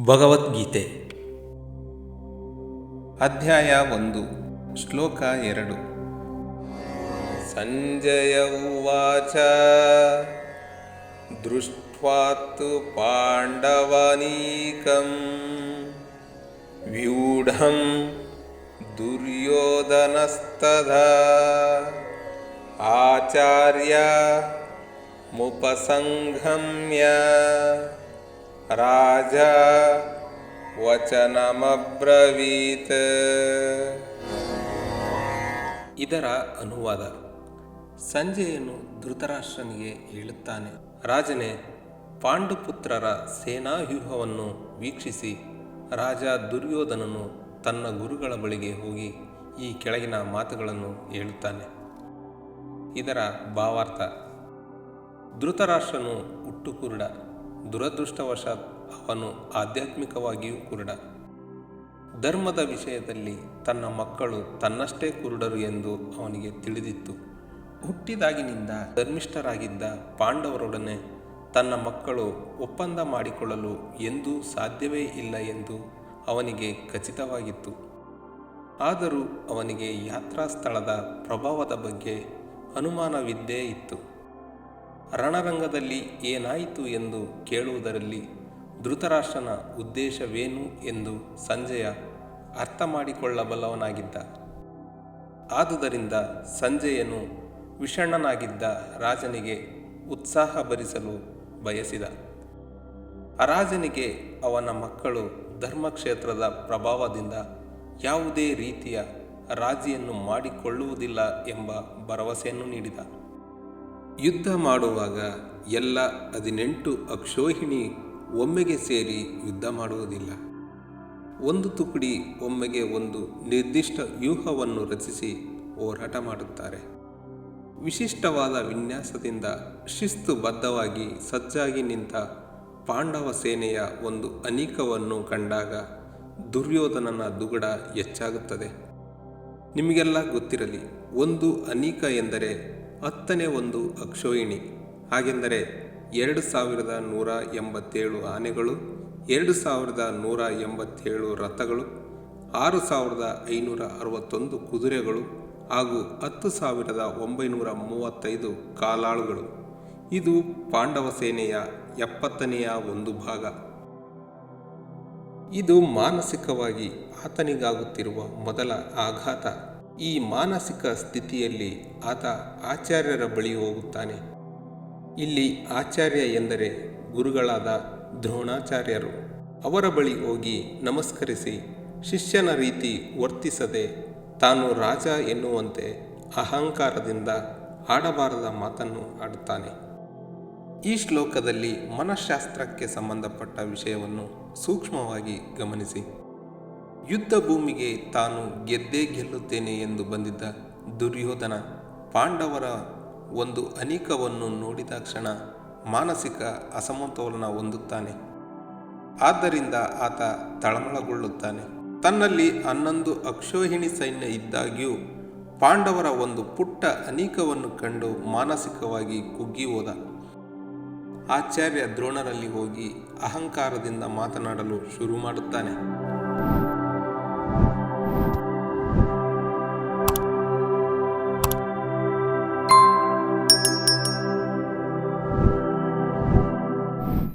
ಭಗವದ್ಗೀತೆ. ಅಧ್ಯಾಯ ಒಂದು ಶ್ಲೋಕ ಎರಡು. ಸಂಜಯ ಉವಾಚ ದೃಷ್ಟ್ವಾತ್ತು ಪಾಂಡವನೀಕಂ. ವ್ಯೂಢಂ ದುರ್ಯೋಧನಸ್ತದ. ಆಚಾರ್ಯ ಮುಪಸಂಗಮ್ಯ. ರಾಜ ವಚನಮಬ್ರವೀತ್. ಇದರ ಅನುವಾದ ಸಂಜೆಯನ್ನು ಧೃತರಾಷ್ಟ್ರನಿಗೆ ಹೇಳುತ್ತಾನೆ. ರಾಜನೇ, ಪಾಂಡುಪುತ್ರರ ಸೇನಾವ್ಯೂಹವನ್ನು ವೀಕ್ಷಿಸಿ, ರಾಜ ದುರ್ಯೋಧನನು ತನ್ನ ಗುರುಗಳ ಬಳಿಗೆ ಹೋಗಿ ಈ ಕೆಳಗಿನ ಮಾತುಗಳನ್ನು ಹೇಳುತ್ತಾನೆ. ಇದರ ಭಾವಾರ್ಥ, ಧೃತರಾಷ್ಟ್ರನು ಹುಟ್ಟುಕುರುಡ ದುರದೃಷ್ಟವಶಾತ್ ಅವನು ಆಧ್ಯಾತ್ಮಿಕವಾಗಿಯೂ ಕುರುಡ. ಧರ್ಮದ ವಿಷಯದಲ್ಲಿ ತನ್ನ ಮಕ್ಕಳು ತನ್ನಷ್ಟೇ ಕುರುಡರು ಎಂದು ಅವನಿಗೆ ತಿಳಿದಿತ್ತು. ಹುಟ್ಟಿದಾಗಿನಿಂದ ಧರ್ಮಿಷ್ಠರಾಗಿದ್ದ ಪಾಂಡವರೊಡನೆ ತನ್ನ ಮಕ್ಕಳು ಒಪ್ಪಂದ ಮಾಡಿಕೊಳ್ಳಲು ಎಂದೂ ಸಾಧ್ಯವೇ ಇಲ್ಲ ಎಂದು ಅವನಿಗೆ ಖಚಿತವಾಗಿತ್ತು. ಆದರೂ ಅವನಿಗೆ ಯಾತ್ರಾ ಸ್ಥಳದ ಪ್ರಭಾವದ ಬಗ್ಗೆ ಅನುಮಾನವಿದ್ದೇ ಇತ್ತು. ರಣರಂಗದಲ್ಲಿ ಏನಾಯಿತು ಎಂದು ಕೇಳುವುದರಲ್ಲಿ ಧೃತರಾಷ್ಟ್ರನ ಉದ್ದೇಶವೇನು ಎಂದು ಸಂಜಯ ಅರ್ಥ ಮಾಡಿಕೊಳ್ಳಬಲ್ಲವನಾಗಿದ್ದ ಆದುದರಿಂದ ಸಂಜಯನು ವಿಷಣ್ಣನಾಗಿದ್ದ ರಾಜನಿಗೆ ಉತ್ಸಾಹ ಭರಿಸಲು ಬಯಸಿದ. ಅರಾಜನಿಗೆ ಅವನ ಮಕ್ಕಳು ಧರ್ಮಕ್ಷೇತ್ರದ ಪ್ರಭಾವದಿಂದ ಯಾವುದೇ ರೀತಿಯ ರಾಜಿಯನ್ನು ಮಾಡಿಕೊಳ್ಳುವುದಿಲ್ಲ ಎಂಬ ಭರವಸೆಯನ್ನು ನೀಡಿದ. ಯುದ್ಧ ಮಾಡುವಾಗ ಎಲ್ಲ ಹದಿನೆಂಟು ಅಕ್ಷೋಹಿಣಿ ಒಮ್ಮೆಗೆ ಸೇರಿ ಯುದ್ಧ ಮಾಡುವುದಿಲ್ಲ. ಒಂದು ತುಕಡಿ ಒಮ್ಮೆಗೆ ಒಂದು ನಿರ್ದಿಷ್ಟ ವ್ಯೂಹವನ್ನು ರಚಿಸಿ ಹೋರಾಟ ಮಾಡುತ್ತಾರೆ. ವಿಶಿಷ್ಟವಾದ ವಿನ್ಯಾಸದಿಂದ ಶಿಸ್ತುಬದ್ಧವಾಗಿ ಸಜ್ಜಾಗಿ ನಿಂತ ಪಾಂಡವ ಸೇನೆಯ ಒಂದು ಅನೇಕವನ್ನು ಕಂಡಾಗ ದುರ್ಯೋಧನನ ದುಗುಡ ಹೆಚ್ಚಾಗುತ್ತದೆ. ನಿಮಗೆಲ್ಲ ಗೊತ್ತಿರಲಿ, ಒಂದು ಅನೀಕ ಎಂದರೆ ಹತ್ತನೇ ಒಂದು ಅಕ್ಷೋಹಿಣಿ. ಹಾಗೆಂದರೆ ಎರಡು ಸಾವಿರದ ನೂರ ಎಂಬತ್ತೇಳು ಆನೆಗಳು, ಎರಡು ಸಾವಿರದ ನೂರ ಎಂಬತ್ತೇಳು ರಥಗಳು, ಆರು ಸಾವಿರದ ಐನೂರ ಅರವತ್ತೊಂದು ಕುದುರೆಗಳು ಹಾಗೂ ಹತ್ತು ಸಾವಿರದ ಒಂಬೈನೂರ ಮೂವತ್ತೈದು ಕಾಲಾಳುಗಳು. ಇದು ಪಾಂಡವ ಸೇನೆಯ ಎಪ್ಪತ್ತನೆಯ ಒಂದು ಭಾಗ. ಇದು ಮಾನಸಿಕವಾಗಿ ಆತನಿಗಾಗುತ್ತಿರುವ ಮೊದಲ ಆಘಾತ. ಈ ಮಾನಸಿಕ ಸ್ಥಿತಿಯಲ್ಲಿ ಆತ ಆಚಾರ್ಯರ ಬಳಿ ಹೋಗುತ್ತಾನೆ. ಇಲ್ಲಿ ಆಚಾರ್ಯ ಎಂದರೆ ಗುರುಗಳಾದ ದ್ರೋಣಾಚಾರ್ಯರು. ಅವರ ಬಳಿ ಹೋಗಿ ನಮಸ್ಕರಿಸಿ, ಶಿಷ್ಯನ ರೀತಿ ವರ್ತಿಸದೆ ತಾನು ರಾಜ ಎನ್ನುವಂತೆ ಅಹಂಕಾರದಿಂದ ಆಡಬಾರದ ಮಾತನ್ನು ಆಡುತ್ತಾನೆ. ಈ ಶ್ಲೋಕದಲ್ಲಿ ಮನಃಶಾಸ್ತ್ರಕ್ಕೆ ಸಂಬಂಧಪಟ್ಟ ವಿಷಯವನ್ನು ಸೂಕ್ಷ್ಮವಾಗಿ ಗಮನಿಸಿ. ಯುದ್ಧ ಭೂಮಿಗೆ ತಾನು ಗೆದ್ದೇ ಗೆಲ್ಲುತ್ತೇನೆ ಎಂದು ಬಂದಿದ್ದ ದುರ್ಯೋಧನ ಪಾಂಡವರ ಒಂದು ಅನೇಕವನ್ನು ನೋಡಿದ ಕ್ಷಣ ಮಾನಸಿಕ ಅಸಮತೋಲನ ಹೊಂದುತ್ತಾನೆ. ಆದ್ದರಿಂದ ಆತ ತಳಮಳಗೊಳ್ಳುತ್ತಾನೆ. ತನ್ನಲ್ಲಿ ಹನ್ನೊಂದು ಅಕ್ಷೋಹಿಣಿ ಸೈನ್ಯ ಇದ್ದಾಗ್ಯೂ ಪಾಂಡವರ ಒಂದು ಪುಟ್ಟ ಅನೇಕವನ್ನು ಕಂಡು ಮಾನಸಿಕವಾಗಿ ಕುಗ್ಗಿ ಹೋದ. ಆಚಾರ್ಯ ದ್ರೋಣರಲ್ಲಿ ಹೋಗಿ ಅಹಂಕಾರದಿಂದ ಮಾತನಾಡಲು ಶುರು ಮಾಡುತ್ತಾನೆ.